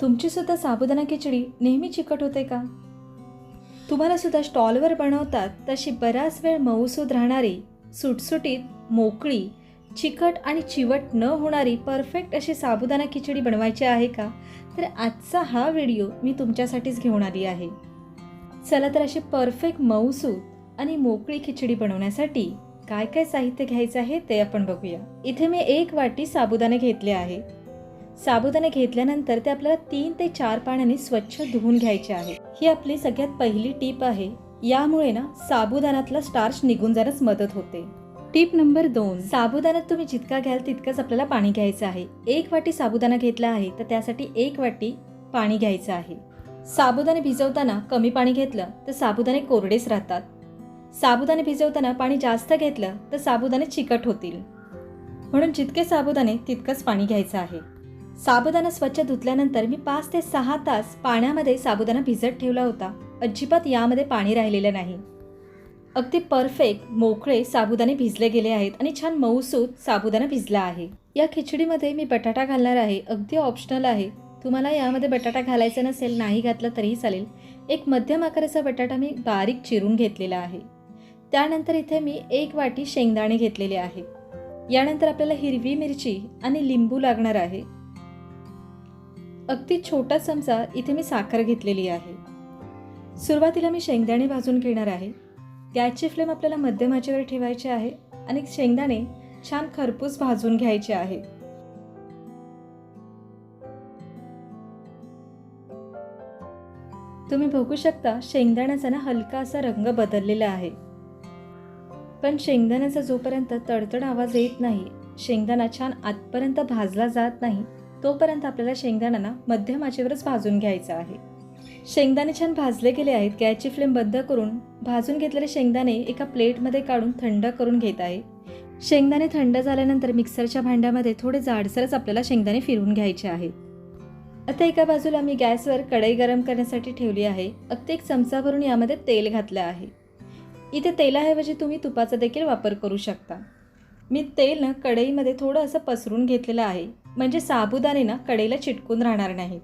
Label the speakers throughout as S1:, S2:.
S1: तुमची सुद्धा साबुदाणा खिचडी नेहमी चिकट होते का? तुम्हाला सुद्धा स्टॉलवर बनवतात तशी बराच वेळ मऊसूद राहणारी सुटसुटीत मोकळी चिकट आणि चिवट न होणारी परफेक्ट अशी साबुदाणा खिचडी बनवायची आहे का? तर आजचा हा व्हिडिओ मी तुमच्यासाठीच घेऊन आली आहे. चला तर अशी परफेक्ट मऊसूद आणि मोकळी खिचडी बनवण्यासाठी काय काय साहित्य घ्यायचं आहे ते आपण बघूया. इथे मी एक वाटी साबुदाणे घेतले आहे. साबुदाणे घेतल्यानंतर ते आपल्याला तीन ते चार पाण्याने स्वच्छ धुवून घ्यायचे आहे. ही आपली सगळ्यात पहिली टीप आहे. यामुळे ना साबुदाण्यातला स्टार्च निघून जाण्यास मदत होते. टीप नंबर दोन. साबुदाण्यात तुम्ही जितका घ्याल तितकंच आपल्याला पाणी घ्यायचं आहे. एक वाटी साबुदाणा घेतला आहे तर त्यासाठी एक वाटी पाणी घ्यायचं आहे. साबुदाणे भिजवताना कमी पाणी घेतलं तर साबुदाणे कोरडेच राहतात. साबुदाणे भिजवताना पाणी जास्त घेतलं तर साबुदाणे चिकट होतील. म्हणून जितके साबुदाणे तितकंच पाणी घ्यायचं आहे. साबुदाणा स्वच्छ धुतल्यानंतर मी पाच ते सहा तास पाण्यामध्ये साबुदाणा भिजत ठेवला होता. अजिबात यामध्ये पाणी राहिलेलं नाही. अगदी परफेक्ट मोकळे साबुदाणे भिजले गेले आहेत आणि छान मऊसूत साबुदाणा भिजला आहे. या खिचडीमध्ये मी बटाटा घालणार आहे. अगदी ऑप्शनल आहे. तुम्हाला यामध्ये बटाटा घालायचा नसेल नाही घातला तरीही चालेल. एक मध्यम आकाराचा बटाटा मी बारीक चिरून घेतलेला आहे. त्यानंतर इथे मी एक वाटी शेंगदाणे घेतलेले आहे. यानंतर आपल्याला हिरवी मिरची आणि लिंबू लागणार आहे. अगदी छोटा चमचा इथे मी साखर घेतलेली आहे. सुरुवातीला मी शेंगदाणे भाजून घेणार आहे. गॅसची फ्लेम आपल्याला मध्यम आचेवर ठेवायची आहे आणि शेंगदाणे छान खरपूस भाजून घ्यायचे आहे. तुम्ही बघू शकता शेंगदाण्याचा ना हलका असा रंग बदललेला आहे. पण शेंगदाण्याचा जोपर्यंत तडतड आवाज येत नाही शेंगदाणा छान आतपर्यंत भाजला जात नाही तोपर्यंत आपल्याला शेंगदाणा मध्यम आचेवरच भाजून घ्यायचा आहे. शेंगदाणे छान भाजले गेले आहेत. गॅसची फ्लेम बंद करून भाजून घेतलेले शेंगदाणे एका प्लेटमध्ये काढून थंड करून घेत आहे. शेंगदाणे थंड झाल्यानंतर मिक्सरच्या भांड्यामध्ये थोडे जाडसरच आपल्याला शेंगदाणे फिरवून घ्यायचे आहेत. आता एका बाजूला मी गॅसवर कढई गरम करण्यासाठी ठेवली आहे. अगदी एक चमचा भरून यामध्ये तेल घातलं आहे. इथे तेलाऐवजी तुम्ही तुपाचा देखील वापर करू शकता. मी तेल ना कढईमध्ये थोडं असं पसरून घेतलेलं आहे. म्हणजे साबुदाणे ना कडेला चिटकून राहणार नाही.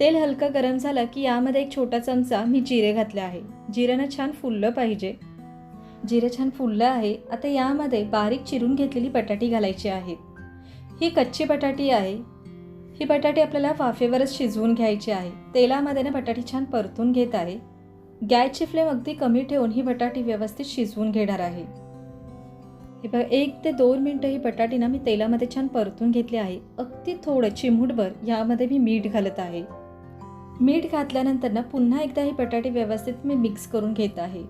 S1: तेल हलकं गरम झालं की यामध्ये एक छोटा चमचा मी जिरे घातले आहे. जिऱ्यानं छान फुललं पाहिजे. जिरे छान फुललं आहे. आता यामध्ये बारीक चिरून घेतलेली बटाटी घालायची आहे. ही कच्ची बटाटी आहे. ही बटाटी आपल्याला वाफेवरच शिजवून घ्यायची आहे. तेलामध्ये ना बटाटी छान परतून घेत आहे. गॅसची फ्लेम अगदी कमी ठेवून ही बटाटी व्यवस्थित शिजवून घेणार आहे. हे बघा एक ते दोन मिनटं ही बटाटी ना मी तेलामध्ये छान परतून घेतली आहे. अगदी थोडं चिमूटभर यामध्ये मी मीठ घालत आहे. मीठ घातल्यानंतर ना पुन्हा एकदा ही बटाटी व्यवस्थित मी मिक्स करून घेत आहे.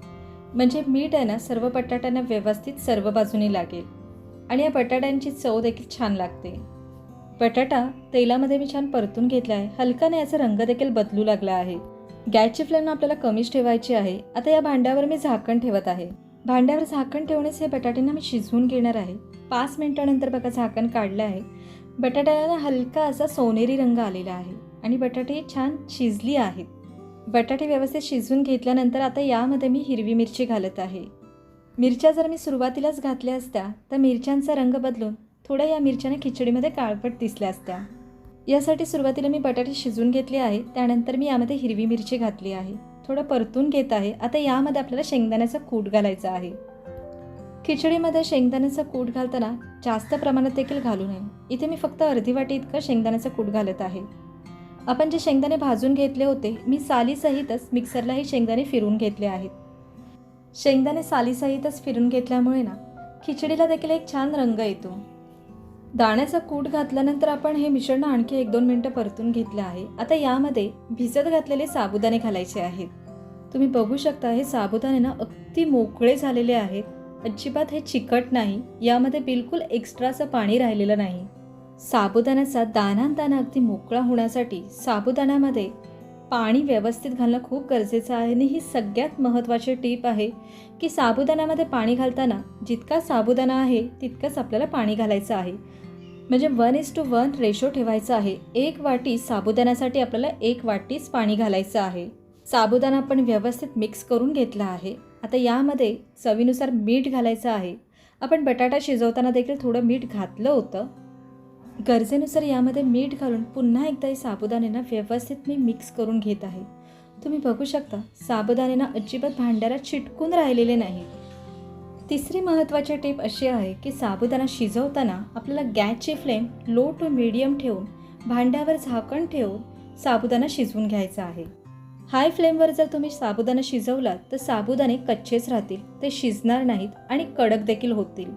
S1: म्हणजे मीठ आहे ना सर्व बटाट्यांना व्यवस्थित सर्व बाजूने लागेल. आणि या बटाट्यांची चव देखील छान लागते. बटाटा तेलामध्ये मी छान परतून घेतला आहे. हलकाने याचा रंग देखील बदलू लागला आहे. गॅसची फ्लेम आपल्याला कमीच ठेवायची आहे. आता या भांड्यावर मी झाकण ठेवत आहे. भांड्यावर झाकण ठेवण्यास हे बटाट्यांना मी शिजवून घेणार आहे. पाच मिनिटानंतर बघा झाकण काढलं आहे. बटाट्याला हलका असा सोनेरी रंग आलेला आहे आणि बटाटे छान शिजली आहेत. बटाटे व्यवस्थित शिजवून घेतल्यानंतर आता यामध्ये मी हिरवी मिरची घालत आहे. मिरच्या जर मी सुरुवातीलाच घातल्या असत्या तर मिरच्यांचा रंग बदलून थोड्या या मिरच्याने खिचडीमध्ये काळपट दिसल्या असत्या. यासाठी सुरुवातीला मी बटाटे शिजवून घेतले आहे त्यानंतर मी यामध्ये हिरवी मिरची घातली आहे. थोडं परतून घेत आहे. आता यामध्ये आपल्याला शेंगदाण्याचा कूट घालायचा आहे. खिचडीमध्ये शेंगदाण्याचा कूट घालताना जास्त प्रमाणात देखील घालू नये. इथे मी फक्त अर्धी वाटी इतकं शेंगदाण्याचा कूट घालत आहे. आपण जे शेंगदाणे भाजून घेतले होते मी सालीसहितच मिक्सरला हे शेंगदाणे फिरून घेतले आहेत. शेंगदाणे सालीसहितच फिरून घेतल्यामुळे ना खिचडीला देखील एक छान रंग येतो. दाण्याचा कूट घातल्यानंतर आपण हे मिश्रण आणखी एक दोन मिनटं परतून घेतलं आहे. आता यामध्ये भिजत घातलेले साबुदाणे घालायचे आहेत. तुम्ही बघू शकता हे साबुदाणे ना अगदी मोकळे झालेले आहेत. अजिबात हे चिकट नाही. यामध्ये बिलकुल एक्स्ट्राचं पाणी राहिलेलं नाही. साबुदाण्याचा दाना अगदी मोकळा होण्यासाठी साबुदाण्यामध्ये पाणी व्यवस्थित घालणं खूप गरजेचं आहे. आणि ही सगळ्यात महत्त्वाची टीप आहे की साबुदाण्यामध्ये पाणी घालताना जितका साबुदाणा आहे तितकंच आपल्याला पाणी घालायचं आहे. म्हणजे one is to one ratio ठेवायचा आहे. एक वाटी साबुदाण्यासाठी आपल्याला एक वाटीच पाणी घालायचं आहे. साबुदाणा आपण व्यवस्थित मिक्स करून घेतला आहे. आता यामध्ये चवीनुसार मीठ घालायचं आहे. आपण बटाटा शिजवताना देखील थोडं मीठ घातलं होतं. गरजेनुसार यामध्ये मीठ घालून पुन्हा एकदा हे साबुदाण्याना व्यवस्थित मी मिक्स करून घेत आहे. तुम्ही बघू शकता साबुदाण्याना अजिबात भांड्याला चिटकून राहिलेले नाही. तिसरी महत्त्वाची टिप अशी आहे की साबुदाणा शिजवताना आपल्याला गॅसची फ्लेम लो टू मिडियम ठेवून भांड्यावर झाकण ठेवून साबुदाणा शिजवून घ्यायचा आहे. हाय फ्लेमवर जर तुम्ही साबुदाणा शिजवलात तर साबुदाणे कच्चेच राहतील ते शिजणार नाहीत आणि कडक देखील होतील.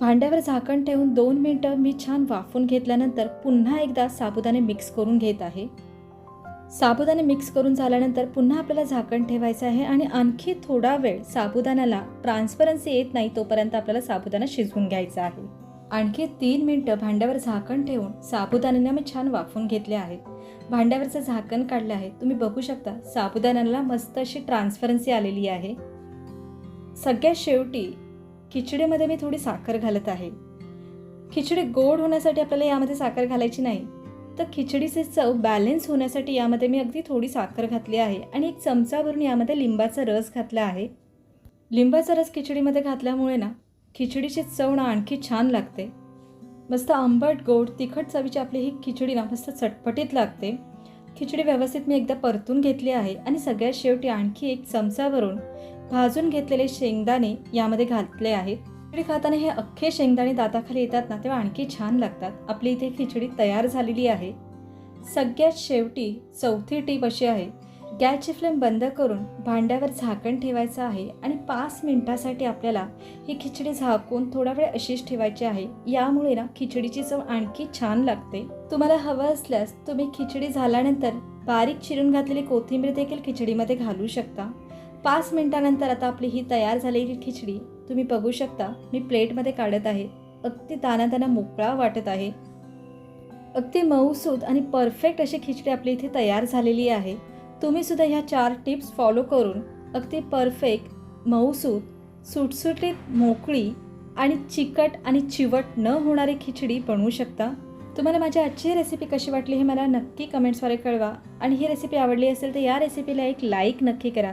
S1: भांड्यावर झाकण ठेवून दोन मिनटं मी छान वाफून घेतल्यानंतर पुन्हा एकदा साबुदाणे मिक्स करून घेत आहे. साबुदाणे मिक्स करून झाल्यानंतर पुन्हा आपल्याला झाकण ठेवायचं आहे आणि आणखी थोडा वेळ साबुदाण्याला ट्रान्सपरन्सी येत नाही तोपर्यंत आपल्याला साबुदाणा शिजवून घ्यायचा आहे. आणखी तीन मिनटं भांड्यावर झाकण ठेवून साबुदाण्याने मी छान वाफून घेतले आहे. भांड्यावरचं झाकण काढलं आहे. तुम्ही बघू शकता साबुदाण्याला मस्त अशी ट्रान्सपरन्सी आलेली आहे. सगळ्यात शेवटी खिचडीमध्ये मी थोडी साखर घालत आहे. खिचडी गोड होण्यासाठी आपल्याला यामध्ये साखर घालायची नाही. तर खिचडीचे चव बॅलेन्स होण्यासाठी यामध्ये मी अगदी थोडी साखर घातली आहे आणि एक चमचा भरून यामध्ये लिंबाचा रस घातला आहे. लिंबाचा रस खिचडीमध्ये घातल्यामुळे ना खिचडीची चव ना आणखी छान लागते. मस्त आंबट गोड तिखट चवीची आपली ही खिचडी ना मस्त चटपटीत लागते. खिचडी व्यवस्थित मी एकदा परतून घेतली आहे आणि सगळ्यात शेवटी आणखी एक चमचा भरून भाजून घेतलेले शेंगदाणे यामध्ये घातले आहेत. खिचडी खाताना हे अख्खे शेंगदाणे दाताखाली येतात ना तेव्हा आणखी छान लागतात. आपली इथे खिचडी तयार झालेली आहे. सगळ्यात शेवटी चौथी टीप अशी आहे गॅसची फ्लेम बंद करून भांड्यावर झाकण ठेवायचं आहे आणि पाच मिनटासाठी आपल्याला ही खिचडी झाकून थोडा वेळ अशीच ठेवायची आहे. यामुळे ना खिचडीची चव आणखी छान लागते. तुम्हाला हवं असल्यास तुम्ही खिचडी झाल्यानंतर बारीक चिरून घातलेली कोथिंबीर देखील खिचडीमध्ये घालू शकता. पाच मिनटानंतर आता आपली ही तयार झालेली खिचडी तुम्ही बघू शकता मी प्लेटमध्ये काढत आहे. अगदी दाना दाना मोकळा वाटत आहे. अगदी मऊसूद आणि परफेक्ट अशी खिचडी आपली इथे तयार झालेली आहे. तुम्ही सुद्धा ह्या चार टिप्स फॉलो करून अगदी परफेक्ट मऊसूद सुटसुटीत मोकळी आणि चिकट आणि चिवट न होणारी खिचडी बनवू शकता. तुम्हाला माझी आजची रेसिपी कशी वाटली हे मला नक्की कमेंट्सद्वारे कळवा. आणि ही रेसिपी आवडली असेल तर या रेसिपीला एक लाईक नक्की करा.